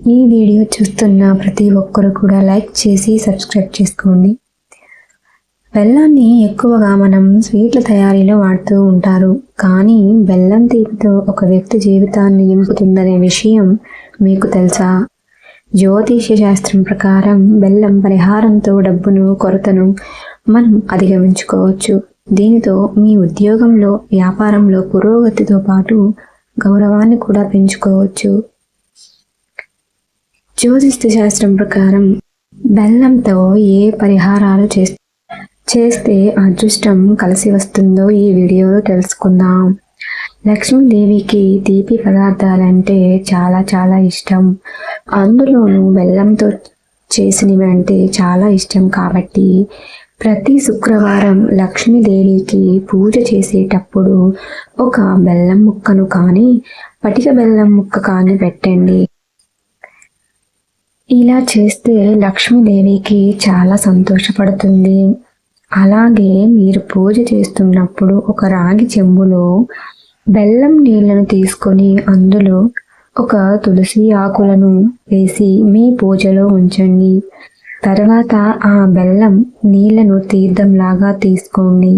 ఈ వీడియో చూస్తున్న ప్రతి ఒక్కరు కూడా లైక్ చేసి సబ్స్క్రైబ్ చేసుకోండి. బెల్లాన్ని ఎక్కువగా మనం స్వీట్ల తయారీలో వాడుతూ ఉంటారు. కానీ బెల్లం తీపితో ఒక వ్యక్తి జీవితాన్ని నింపుతుందనే విషయం మీకు తెలుసా? జ్యోతిష శాస్త్రం ప్రకారం బెల్లం పరిహారంతో డబ్బును కొరతను మనం అధిగమించుకోవచ్చు. దీనితో మీ ఉద్యోగంలో వ్యాపారంలో పురోగతితో పాటు గౌరవాన్ని కూడా పెంచుకోవచ్చు. జ్యోతిష్య శాస్త్రం ప్రకారం బెల్లంతో ఏ పరిహారాలు చేస్తే చేస్తే అదృష్టం కలిసి వస్తుందో ఈ వీడియోలో తెలుసుకుందాం. లక్ష్మీదేవికి తీపి పదార్థాలంటే చాలా చాలా ఇష్టం. అందులోనూ బెల్లంతో చేసినవి అంటే చాలా ఇష్టం కాబట్టి ప్రతి శుక్రవారం లక్ష్మీదేవికి పూజ చేసేటప్పుడు ఒక బెల్లం ముక్కను కానీ పటిక బెల్లం ముక్క కానీ పెట్టండి. ఇలా చేస్తే లక్ష్మీదేవికి చాలా సంతోషపడుతుంది. అలాగే మీరు పూజ చేస్తున్నప్పుడు ఒక రాగి చెంబులో బెల్లం నీళ్ళను తీసుకొని అందులో ఒక తులసి ఆకులను వేసి మీ పూజలో ఉంచండి. తర్వాత ఆ బెల్లం నీళ్ళను తీర్థంలాగా తీసుకోండి.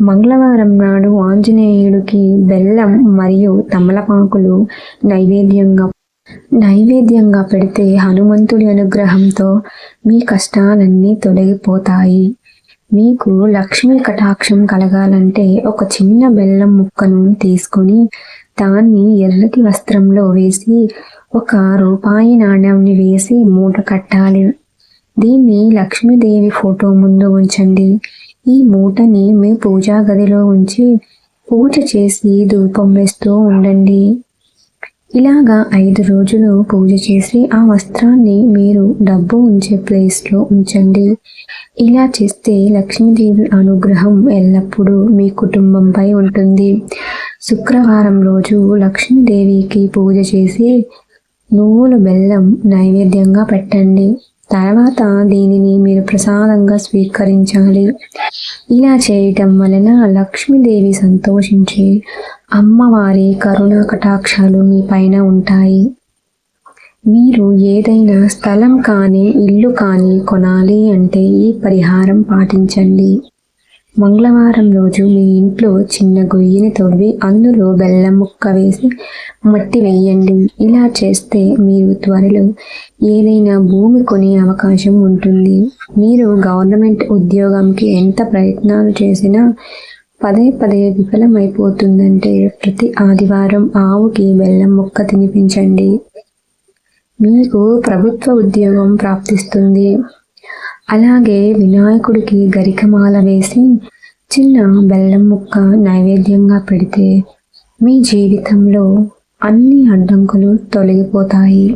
మంగళవారం నాడు ఆంజనేయుడికి బెల్లం మరియు తమలపాకులు నైవేద్యంగా నైవేద్యంగా పెడితే హనుమంతుడి అనుగ్రహంతో మీ కష్టాలన్నీ తొలగిపోతాయి. మీకు లక్ష్మీ కటాక్షం కలగాలంటే ఒక చిన్న బెల్లం ముక్కను తీసుకొని దాన్ని ఎర్రటి వస్త్రంలో వేసి ఒక రూపాయి నాణ్యాన్ని వేసి మూట కట్టాలి. దీన్ని లక్ష్మీదేవి ఫోటో ముందు ఉంచండి. ఈ మూటని మీ పూజా గదిలో ఉంచి పూజ చేసి ధూపం వేస్తూ ఉండండి. ఇలాగా ఐదు రోజులు పూజ చేసి ఆ వస్త్రాన్ని మీరు డబ్బు ఉంచే ప్లేస్లో ఉంచండి. ఇలా చేస్తే లక్ష్మీదేవి అనుగ్రహం ఎల్లప్పుడూ మీ కుటుంబంపై ఉంటుంది. శుక్రవారం రోజు లక్ష్మీదేవికి పూజ చేసి నువ్వుల బెల్లం నైవేద్యంగా పెట్టండి. తర్వాత దీనిని మీరు ప్రసాదంగా స్వీకరించాలి. ఇలా చేయటం వలన లక్ష్మీదేవి సంతోషించి అమ్మవారి కరుణా కటాక్షాలు మీ పైన ఉంటాయి. మీరు ఏదైనా స్థలం కానీ ఇల్లు కానీ కొనాలి అంటే ఈ పరిహారం పాటించండి. మంగళవారం రోజు మీ ఇంట్లో చిన్న గొయ్యిని తవ్వి అందులో బెల్లం ముక్క వేసి మట్టి వేయండి. ఇలా చేస్తే మీరు త్వరలో ఏదైనా భూమి కొనే అవకాశం ఉంటుంది. మీరు గవర్నమెంట్ ఉద్యోగంకి ఎంత ప్రయత్నాలు చేసినా పదే పదే విఫలమైపోతుందంటే ప్రతి ఆదివారం ఆవుకి బెల్లం ముక్క తినిపించండి. మీకు ప్రభుత్వ ఉద్యోగం ప్రాప్తిస్తుంది. అలాగే వినాయకుడికి గరికమాల వేసి చిన్న బెల్లం ముక్క నైవేద్యంగా పెడితే మీ జీవితంలో అన్ని అడ్డంకులు తొలగిపోతాయి.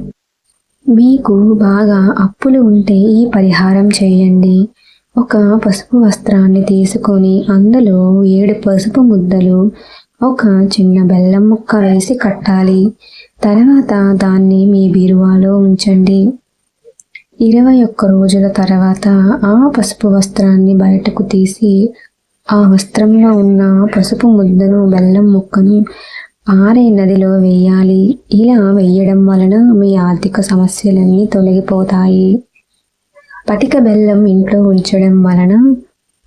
మీకు బాగా అప్పులు ఉంటే ఈ పరిహారం చేయండి. ఒక పసుపు వస్త్రాన్ని తీసుకొని అందులో ఏడు పసుపు ముద్దలు ఒక చిన్న బెల్లం ముక్క వేసి కట్టాలి. తర్వాత దాన్ని మీ బీరువాలో ఉంచండి. ఇరవై ఒక్క రోజుల తర్వాత ఆ పసుపు వస్త్రాన్ని బయటకు తీసి ఆ వస్త్రంలో ఉన్న పసుపు ముద్దను బెల్లం ముక్కను పారే నదిలో వేయాలి. ఇలా వేయడం వలన మీ ఆర్థిక సమస్యలన్నీ తొలగిపోతాయి. పటిక బెల్లం ఇంట్లో ఉంచడం వలన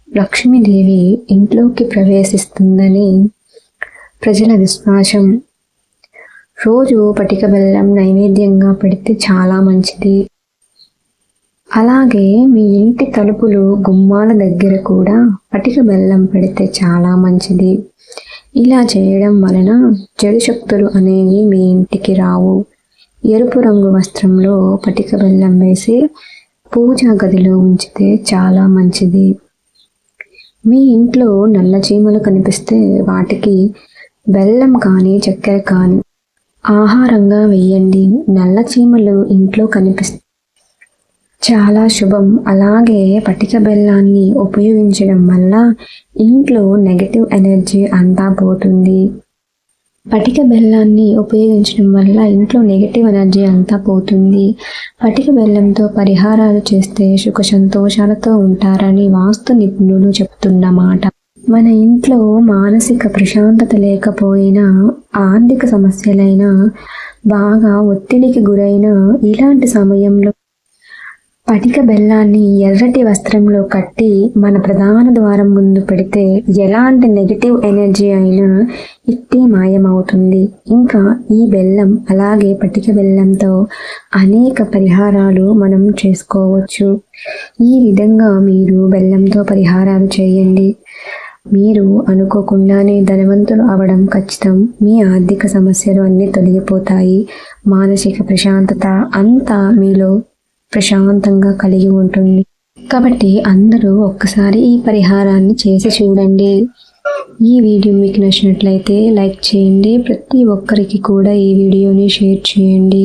లక్ష్మీదేవి ఇంట్లోకి ప్రవేశిస్తుందని ప్రజల విశ్వాసం. రోజు పటిక బెల్లం నైవేద్యంగా పెడితే చాలా మంచిది. అలాగే మీ ఇంటి తలుపులు గుమ్మాల దగ్గర కూడా పటిక బెల్లం పెడితే చాలా మంచిది. ఇలా చేయడం వలన చెడు శక్తులు అనేవి మీ ఇంటికి రావు. ఎరుపు రంగు వస్త్రంలో పటిక బెల్లం వేసి పూజా గదిలో ఉంచితే చాలా మంచిది. మీ ఇంట్లో నల్ల చీమలు కనిపిస్తే వాటికి బెల్లం కానీ చక్కెర కానీ ఆహారంగా వేయండి. నల్ల చీమలు ఇంట్లో కనిపిస్తే చాలా శుభం. అలాగే పటిక బెల్లాన్ని ఉపయోగించడం వల్ల ఇంట్లో నెగటివ్ ఎనర్జీ అంతా పోతుంది. పటిక బెల్లాన్ని ఉపయోగించడం వల్ల ఇంట్లో నెగటివ్ ఎనర్జీ అంతా పోతుంది. పటిక బెల్లంతో పరిహారాలు చేస్తే సుఖ సంతోషాలతో ఉంటారని వాస్తు నిపుణులు చెప్తున్నమాట మన ఇంట్లో మానసిక ప్రశాంతత లేకపోయినా ఆర్థిక సమస్యలైనా బాగా ఒత్తిడికి గురైన ఇలాంటి సమయంలో పటిక బెల్లాన్ని ఎర్రటి వస్త్రంలో కట్టి మన ప్రధాన ద్వారం ముందు పెడితే ఎలాంటి నెగిటివ్ ఎనర్జీ అయినా ఇట్టే మాయమవుతుంది. ఇంకా ఈ బెల్లం అలాగే పటిక బెల్లంతో అనేక పరిహారాలు మనం చేసుకోవచ్చు. ఈ విధంగా మీరు బెల్లంతో పరిహారాలు చేయండి. మీరు అనుకోకుండానే ధనవంతులు అవడం ఖచ్చితం. మీ ఆర్థిక సమస్యలు అన్నీ తొలగిపోతాయి. మానసిక ప్రశాంతత అంతా మీలో ప్రశాంతంగా కలిగి ఉంటుంది. కాబట్టి అందరూ ఒక్కసారి ఈ పరిహారాన్ని చేసి చూడండి. ఈ వీడియో మీకు నచ్చినట్లయితే లైక్ చేయండి. ప్రతి ఒక్కరికి కూడా ఈ వీడియోని షేర్ చేయండి.